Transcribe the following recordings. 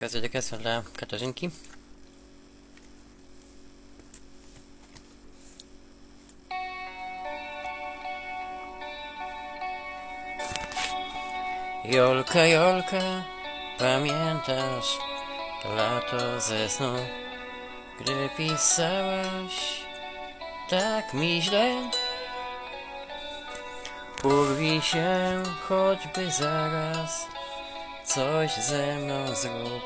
Okazja dedykacja dla Katarzynki. Jolka, Jolka, pamiętasz lato ze snu, gdy pisałaś tak mi źle? Urwij się choćby zaraz, coś ze mną zrób,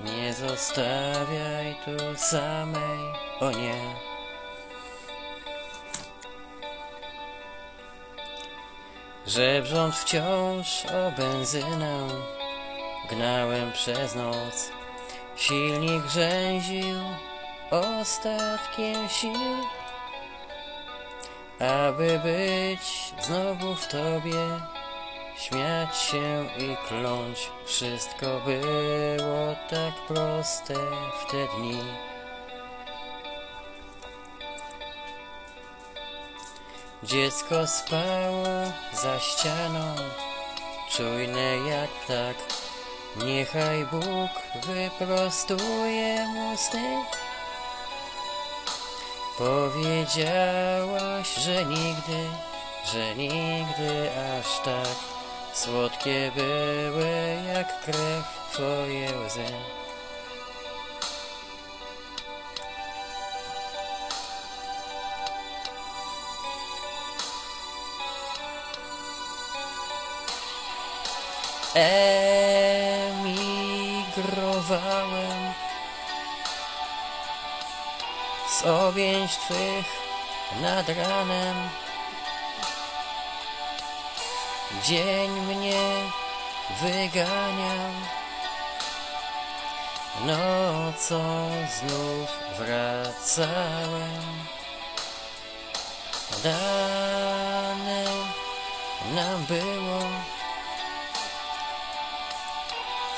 nie zostawiaj tu samej, o nie. Żebrząc wciąż o benzynę, gnałem przez noc. Silnik rzęził ostatkiem sił, aby być znowu w tobie, śmiać się i kląć. Wszystko było tak proste w te dni. Dziecko spało za ścianą, czujne jak ptak. Niechaj Bóg wyprostuje mu sny. Powiedziałaś, że nigdy, że nigdy aż tak słodkie były jak krew twoje łzy. Emigrowałem z objęć twych nad ranem. Dzień mnie wyganiał, nocą znów wracałem. Dane nam było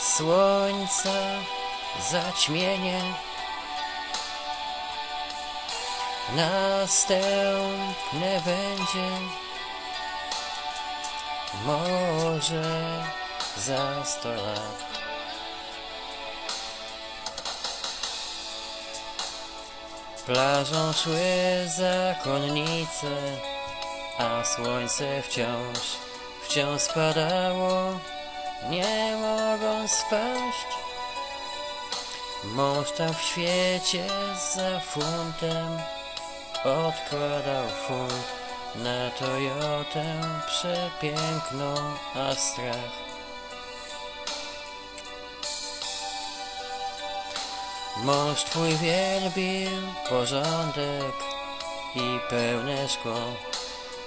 słońca zaćmienie. Następne będzie może za sto lat. Plażą szły zakonnice, a słońce wciąż, wciąż spadało, nie mogąc spaść. Mąż tam w świecie za funtem odkładał funt na Toyotę przepiękną, a strach. Mąż twój wielbił porządek i pełne szkło.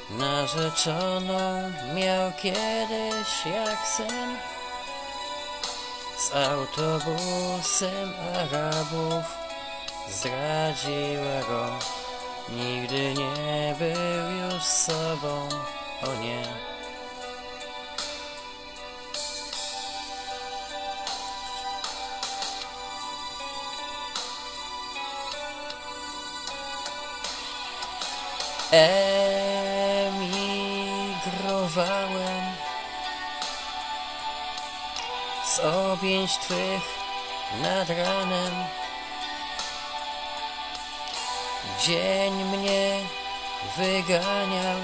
Narzeczoną miał kiedyś jak sen Z autobusem Arabów zdradziła go Nigdy nie był już sobą, o nie Emigrowałem z objęć twych nad ranem. Dzień mnie wyganiał,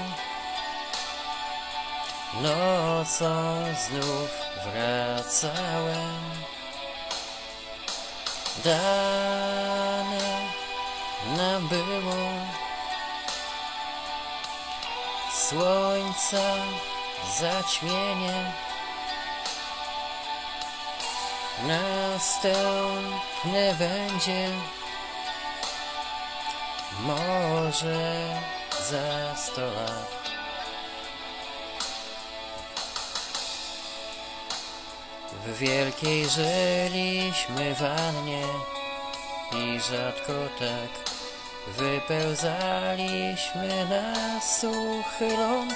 nocą znów wracałem. Dane nam było słońca zaćmienie. Następne będzie może za sto lat. W wielkiej żyliśmy wannie i rzadko tak wypełzaliśmy na suchy ląd.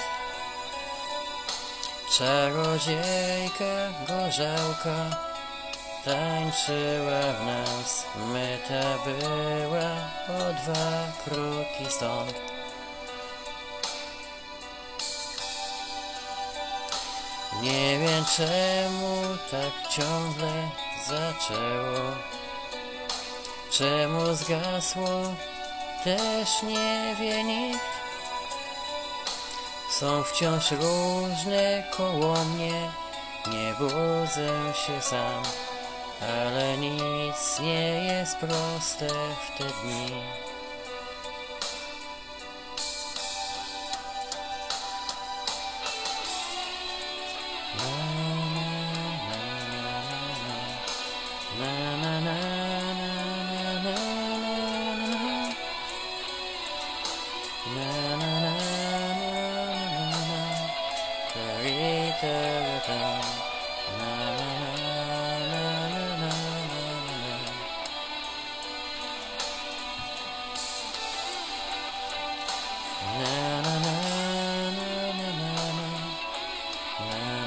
Czarodziejka gorzałka tańczyła w nas, meta była o dwa kroki stąd. Nie wiem czemu tak ciągle zaczęło? Czemu zgasło? Też nie wie nikt. Są wciąż różne koło mnie, nie budzę się sam, ale nic nie jest proste w te dni. Yeah.